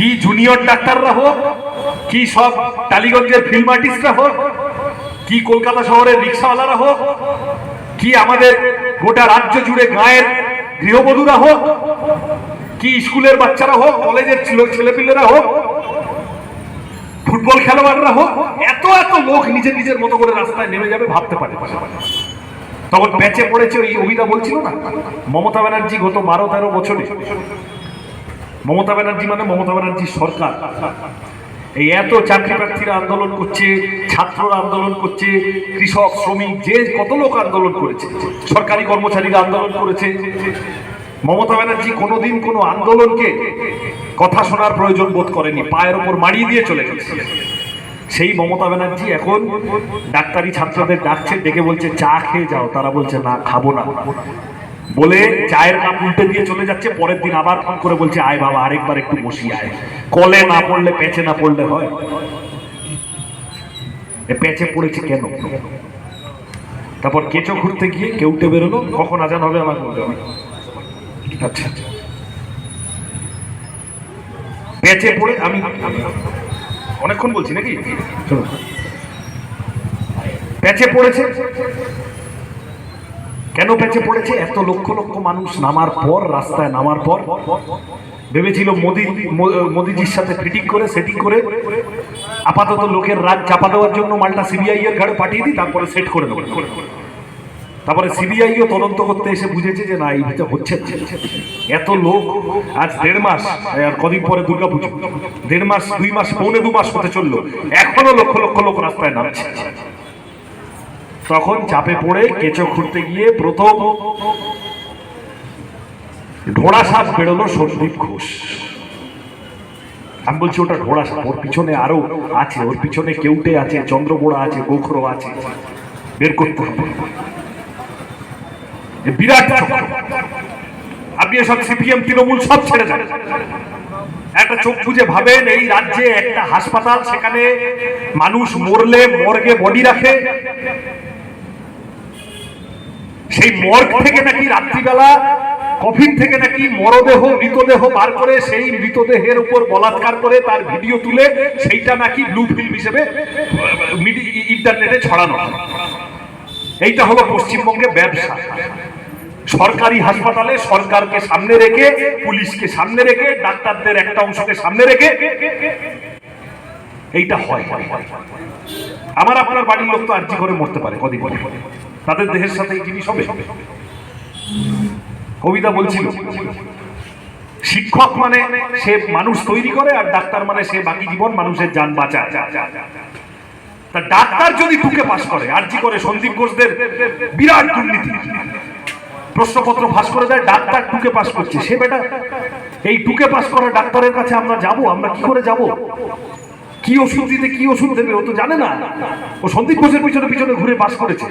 কি জুনিয়র ডাক্তাররা হোক, কি সব টালিগঞ্জের ফিল্ম আর্টিস্টরা হোক, কি কলকাতা শহরের রিক্সাওয়ালারা হোক, কি আমাদের গোটা রাজ্য জুড়ে গায়ের গৃহবধূরা হোক, কি স্কুলের বাচ্চারা হোক, কলেজের ছেলে- ছেলেপিলেরা হোক, ফুটবল খেলোয়াড়রা হোক, এত এত লোক নিজের নিজের মতো করে রাস্তায় নেমে যাবে, ভাবতে পারে। তখন বেঁচে পড়েছে ওই অভিদা বলছিল না? মমতা ব্যানার্জি গত বারো তেরো বছরে মমতা ব্যানার্জি মানে মমতা ব্যানার্জি সরকার। এই এত চাকরি প্রার্থীরা আন্দোলন করছে, ছাত্ররা আন্দোলন করছে, কৃষক, শ্রমিক, যে কত লোক আন্দোলন করেছে, সরকারি কর্মচারীরা আন্দোলন করেছে। মমতা ব্যানার্জি কোনোদিন কোনো আন্দোলনকে কথা শোনার প্রয়োজন বোধ করেনি, পায়ের ওপর মারিয়ে দিয়ে চলে গেছে। সেই মমতা ব্যানার্জি এখন ডাক্তারি ছাত্রদের ডাকছে, ডেকে বলছে, চা খেয়ে যাও। তারা বলছে, না, খাব না। বলে চায়ের কাপ উল্টে দিয়ে চলে যাচ্ছে, পরের দিন আবার ফোন করে বলছে, আয় বাবা, আরেকবার একটু বসি, আয়। কলে না পড়লে, পেছে না পড়লে হয়? পেছে পড়েছে কেন? তারপর কেঁচো ঘুরতে গিয়ে কেউ কেউটে বেরোলো, কখন আজান হবে আমার বলতে হবে। আচ্ছা পেঁচে পড়ে, আমি অনেকক্ষণ বলছি নাকি? চলো। প্যাচে পড়েছে? কেন প্যাচে পড়েছে? এত লক্ষ লক্ষ মানুষ নামার পর, রাস্তায় নামার পর। ভেবেছিল মোদি মোদিজির সাথে ফিটিং করে, সেটিং করে, আপাতত লোকের রাগ চাপা দেওয়ার জন্য মালটা সিবিআই এর ঘাড়ে পাঠিয়ে দিই, তারপরে সেট করে দেবো। তারপরে সিবিআইও তদন্ত করতে এসে বুঝেছে যে না, এই ভিতরে হচ্ছে। এত লোক আজ দেড় মাস আর কদিন পরে দুর্গা পুজো। দেড় মাস, দুই মাস, পৌনে দু মাস হতে চলল। এখনও লক্ষ লক্ষ লোক রাস্তায় নামছে। তখন চাপে পড়ে কেঁচো খুঁড়তে গিয়ে প্রথম ঢোড়া সাপ বেরোলো সন্দীপ ঘোষ। আমি বলছি, ওটা ঢোড়া সাপ ওর পিছনে আরও আছে, ওর পিছনে কেউটে আছে, চন্দ্রবোড়া আছে, গোখরো আছে। বের করতে হবে। বিরাট আপনি এসব সিপিএম, তৃণমূল সব ছেড়ে যান একটা চোখ বুঝে ভাবেন, এই রাজ্যে একটা হাসপাতাল, সেখানে মানুষ মরলে, মর্গে বডি রাখে। সেই মর্গ থেকে নাকি রাত্রিবেলা, কফিন থেকে নাকি মরদেহ, মৃতদেহ বার করে সেই মৃতদেহের উপর বলাৎকার করে তার ভিডিও তুলে সেইটা নাকি ব্লু ফিল্ম হিসেবে ইন্টারনেটে ছড়ানো এইটা হলো পশ্চিমবঙ্গে ব্যবসা। সরকারি হাসপাতালে সরকারকে সামনে রেখে, পুলিশকে সামনে রেখে, ডাক্তারদের একটা অংশকে সামনে রেখে এইটা হয়। আমার আপনার বাড়ির লোক তো আর্জি করে মরতে পারে কদিন তাদের দেহের সাথে এই জিনিস হবে? কবিতা বলছিল, শিক্ষক মানে সে মানুষ তৈরি করে আর ডাক্তার মানে সে বাকি জীবন মানুষের যান বাঁচায়। তা ডাক্তার যদি টুকে পাস করে, আর্জি করে সন্দীপ ঘোষদের বিরাট দুর্নীতি। প্রশ্নপত্র ফাঁস করে দেয়, ডাক্তার টুকে পাস করছে। সে বেটা, এই টুকে পাস করা ডাক্তারের কাছে আমরা যাব, আমরা কি করে যাব? কি ওষুধ দিতে, কি ওষুধ দেবে, ও তো জানে না। ও সন্দীপ ঘোষের পিছনে পিছনে ঘুরে পাস করেছে।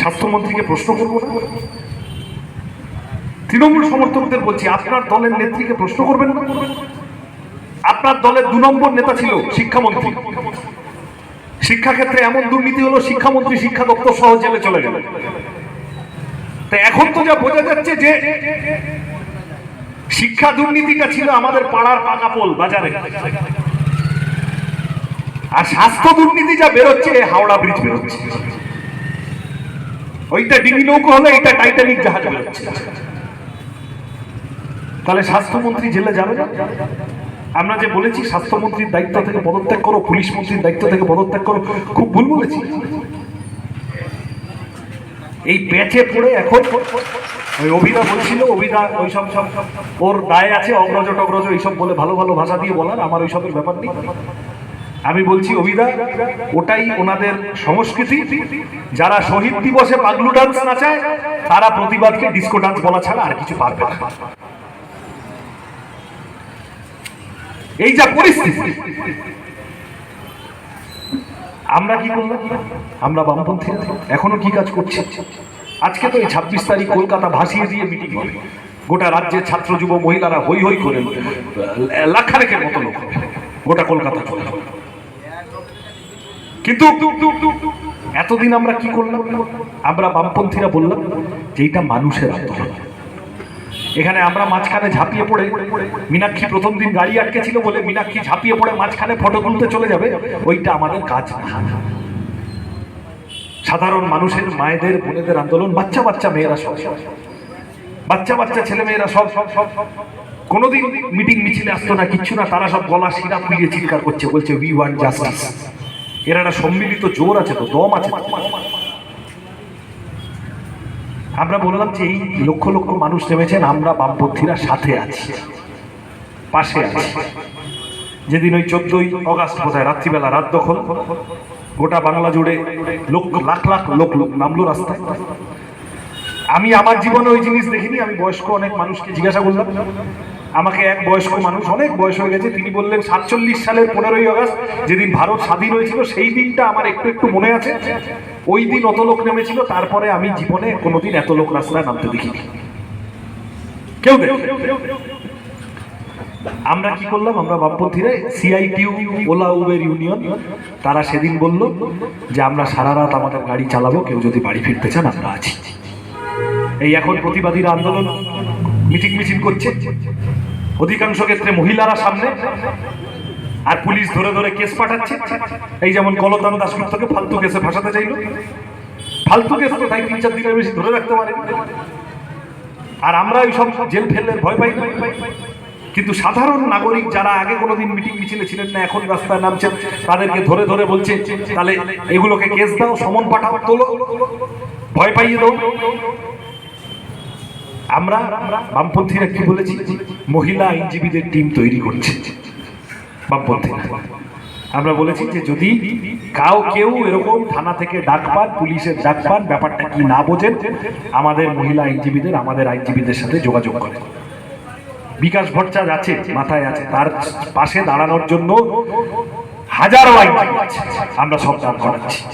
স্বাস্থ্যমন্ত্রীকে প্রশ্ন করব না? তৃণমূল সমর্থকদের বলছি, আপনার দলের নেত্রীকে প্রশ্ন করবেন না? আপনার দলের দু নম্বর নেতা ছিল শিক্ষামন্ত্রী। শিক্ষাক্ষেত্রে এমন দুর্নীতি হলো, শিক্ষামন্ত্রী, শিক্ষা দপ্তর সহ জেলে চলে গেল। তা এখন তো যা বোঝা যাচ্ছে যে শিক্ষা দুর্নীতিটা ছিল আমাদের পাড়ার পাকা পোল বাজারে। আর স্বাস্থ্য দুর্নীতি যা বেরোচ্ছে হাওড়া ব্রিজ বেরোচ্ছে। ওইটা ডিঙি নৌকো হলে এটা টাইটানিক জাহাজ তাহলে স্বাস্থ্যমন্ত্রী জেলে যাবে? না আমরা যে বলেছি, স্বাস্থ্যমন্ত্রীর দায়িত্ব থেকে পদত্যাগ করো, পুলিশ মন্ত্রীর দায়িত্ব থেকে পদত্যাগ করো, খুব ভুল বলেছি। এই প্যাচে পড়ে এখন ওই অভিদা বলছিল, অভিদা ওই সব সব ওর দায় আছে অগ্রজ টগ্রজ এইসব বলে ভালো ভালো ভাষা দিয়ে বলার, আমার ওই সবের ব্যাপার নেই। আমি বলছি, অভিদা, ওটাই ওনাদের সংস্কৃতি। যারা শহীদ দিবসে পাগলু ডান্স নাচায়, তারা প্রতিবাদকে ডিস্কো ডান্স বলা ছাড়া আর কিছু পারবে না। এই যা পরিস্থিতি, আমরা কি করলাম? আমরা বামপন্থী এখনও কি কাজ করছি? আজকে তো এই ছাব্বিশ তারিখ কলকাতা ভাসিয়ে দিয়ে মিটিং হবে। গোটা রাজ্যের ছাত্র, যুব, মহিলারা হই হই করে লাখারেকের মতো লোক। গোটা কলকাতা জুড়ে। কিন্তু এতদিন আমরা কি করলাম? আমরা বামপন্থীরা বললাম যে এটা মানুষের আন্দোলন। এখানে আমরা মাঝখানে ঝাঁপিয়ে পড়ে, মীনাক্ষী প্রথম দিন গাড়ি আটকেছিল বলে মীনাক্ষী ঝাঁপিয়ে পড়ে মাঝখানে ফটো তুলতে চলে যাবে, ওইটা আমাদের কাজ না। সাধারণ মানুষের, মায়েদের, বোনেদের আন্দোলন, বাচ্চা বাচ্চা মেয়েরা সব। বাচ্চা বাচ্চা ছেলে মেয়েরা সব। সব সব কোনোদিন মিটিং মিছিলে আসতো না, কিচ্ছু না, তারা সব গলা শিরা ফুলিয়ে চিৎকার করছে, বলছে উই ওয়ান্ট জাস্টিস এর একটা সম্মিলিত জোর আছে তো, দম আছে। আমরা বললাম যে এই লক্ষ লক্ষ মানুষ নেমেছেন, আমরা বামপন্থীরা সাথে আছি, পাশে আছি যেদিন ওই চোদ্দই অগাস্ট বোধহয় রাত্রিবেলা রাত দখল, গোটা বাংলা জুড়ে লক্ষ, লাখ লাখ লোক লোক নামলো রাস্তায় আমি আমার জীবনে ওই জিনিস দেখিনি, আমি বয়স্ক অনেক মানুষকে জিজ্ঞাসা করলাম আমাকে এক বয়স্ক মানুষ, অনেক বয়স হয়ে গেছে, তিনি বললেন, সাতচল্লিশ সালের পনেরোই আগস্ট যেদিন ভারত স্বাধীন হয়েছিল, সেই দিনটা আমার একটু একটু মনে আছে। ওই দিন অত লোক নেমেছিল, তারপরে আমি জীবনে কোনোদিন এত লোক রাস্তায় নামতে দেখিনি। কেউ আমরা কি করলাম? আমরা বামপন্থীরা সিআইটিউ ওলা উবের ইউনিয়ন তারা সেদিন বলল যে, আমরা সারা রাত আমাদের গাড়ি চালাবো, কেউ যদি বাড়ি ফিরতে চান, আমরা আছি। এই এখন প্রতিবাদীরা আন্দোলন। মিটিং মিছিল করছে। অধিকাংশ ক্ষেত্রে মহিলারা সামনে, আর পুলিশ ধরে ধরে কেস পাঠাচ্ছে। এই যেমন কলতান দাসগুপ্তকে ফালতু কেসে ফাঁসাতে চাইলো। ফালতু কেস তো তাই তিন চার দিনের বেশি ধরে রাখতে পারে। আর আমরা ওই সব জেল ফেললের ভয় পাই। কিন্তু সাধারণ নাগরিক যারা আগে কোনোদিন মিটিং মিছিলে ছিলেন না, এখন রাস্তায় নামছেন, তাদেরকে ধরে ধরে বলছে, তাহলে এগুলোকে কেস দাও, সমন পাঠাও, তোলো। ভয় পাইয়ে দাও। আমরা বামপন্থীরা কি বলেছি? মহিলা আইনজীবীদের টিম তৈরি করছে। বামপন্থীরা। আমরা বলেছি যে যদি কাউ কেউ এরকম থানা থেকে ডাক পান, পুলিশের ডাক পান, ব্যাপারটা কি না বোঝেন, আমাদের মহিলা আইনজীবীদের, আমাদের আইনজীবীদের সাথে যোগাযোগ করেন। বিকাশ ভট্টাচার্য আছে, মাথায় আছে, তার পাশে দাঁড়ানোর জন্য হাজারো আইনজীবী আছে। আমরা সব দান করাচ্ছি।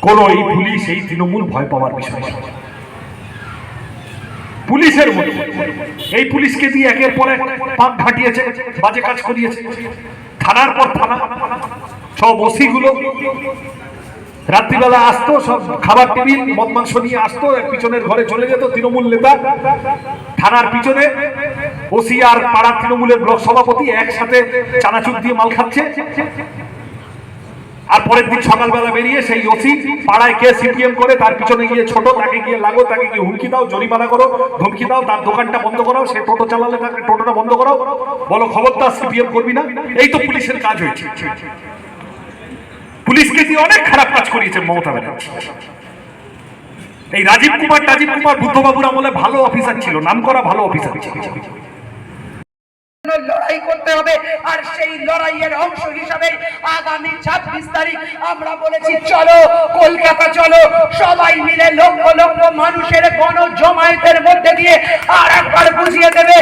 কোন এই পুলিশ, এই তৃণমূল ভয় পাওয়ার বিষয়। পুলিশের মতো। এই পুলিশকে দিয়ে একের পর পাক ঘাটিয়েছে, বাজে কাজ করিয়েছে। থানার পর থানা, সব ওসি গুলো রাত্রিবেলা আসতো, সব খাবার, টেবিল মদ মাংস নিয়ে আসতো, এক পিছনের ঘরে চলে যেত তৃণমূল নেতা। থানার পিছনে ওসি আর পাড়ার তৃণমূলের ব্লক সভাপতি একসাথে চানাচুর দিয়ে মাল খাচ্ছে। আর পরের দিন সকালবেলা বেরিয়ে সেই ওসি পাড়ায় কে সিপিএম করে, তার পিছনে গিয়ে ছোট, তাকে গিয়ে লাগো, তাকে গিয়ে হুমকি দাও, জরিমানা করো, ধমকি দাও, তার দোকানটা বন্ধ করাও, সে টোটো চালালে তাকে টোটোটা বন্ধ করাও। বলো, খবরদার সিপিএম করবি না? এই তো পুলিশের কাজ হয়েছে। পুলিশকে দিয়ে অনেক খারাপ কাজ করিয়েছে মমতা ব্যানার্জি। এই রাজীব কুমার রাজীব কুমার, বুদ্ধবাবুর আমলে ভালো অফিসার ছিল নাম করা ভালো অফিসার ছিল। লড়াই করতে হবে, আর সেই লড়াইয়ের অংশ হিসাবে আগামী ছাব্বিশ তারিখ আমরা বলেছি, চলো কলকাতা, চলো। সবাই মিলে লক্ষ লক্ষ মানুষের গণ জমায়েতের মধ্যে দিয়ে আর একবার বুঝিয়ে দেবে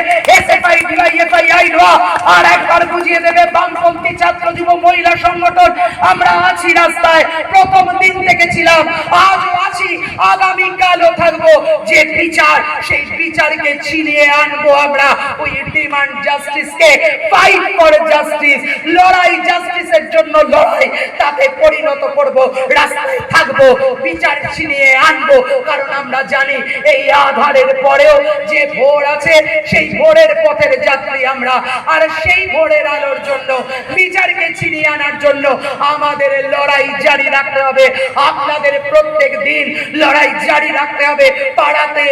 আর একবার বুঝিয়ে দেবে বামপন্থী ছাত্র যুব মহিলা সংগঠন। আমরা আছি রাস্তায়, প্রথম দিন থেকে ছিলাম, আজও আছি, আগামীকালও থাকব। যে বিচার, সেই বিচারকে ছিনিয়ে আনব আমরা। উই ডিমান্ড জাস্টিসকে ফাইট ফর জাস্টিস লড়াই জাস্টিসের জন্য লড়াই, তাতে পরিণত করব, রাস্তায় থাকব, বিচার ছিনিয়ে আনব। কারণ আমরা জানি এই আধারের পরেও যে ভোর আছে, সেই ভোরের পথের যাত্রী আমরা। আর সেই ভোরের আলোর জন্য, বিচারকে ছিনিয়ে আনার জন্য আমাদের লড়াই জারি রাখতে হবে। আপনাদের প্রত্যেক দিন লড়াই জারি রাখতে হবে। পাড়াতে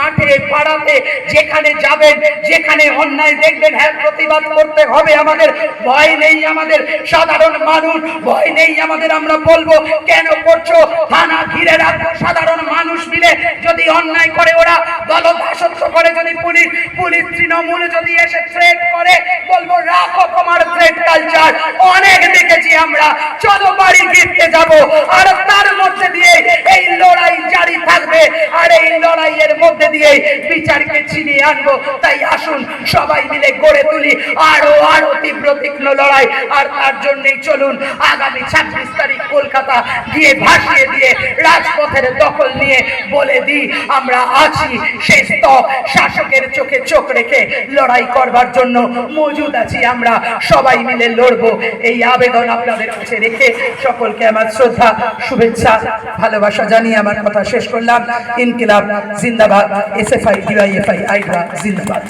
মাঠে, পাড়াতে, যেখানে যাবেন, যেখানে অন্যায় দেখবেন হ্যাঁ প্রতিবাদ করতে হবে আমাদের। ভয় নেই আমাদের সাধারণ মানুষ, ভয় নেই আমাদের আমরা বলব, কেন করছ? থানা ঘিরে রাখব সাধারণ মানুষ মিলে। যদি অন্যায় করে ওরা দলদাসত্ব করে যদি পুলিশ পুলিশ তৃণমূল যদি এসে থ্রেট করে, বলব, রাখো তোমার থ্রেট কালচার অনেক দেখেছি আমরা। চলো বাড়ি ফিরতে যাব। আর তার মধ্যে দিয়ে এই লড়াই জারি থাকবে আর এই লড়াইয়ের মধ্যে দিয়ে বিচারকে ছিনিয়ে আনব। তাই আসুন, সবাই মিলে গড়ে তুলি। আরও আরও তীব্র, তীক্ষ্ণ লড়াই। আর তার জন্যই চলুন, আগামী ছাব্বিশ তারিখ কলকাতা গিয়ে ভাসিয়ে দিয়ে রাজপথের দখল নিয়ে বলে দিই, আমরা আছি শেষ তক শাসকের চোখে চোখ রেখে লড়াই করবার জন্য মজুদ আছি আমরা। সবাই মিলে লড়বো। এই আবেদন আপনাদের কাছে রেখে সকলকে আমার শ্রদ্ধা, শুভেচ্ছা, ভালোবাসা জানিয়ে আমার কথা শেষ করলাম। ইনকিলাব জিন্দাবাদ এসএফআই ডিওয়াইএফআই আইডা জিন্দাবাদ।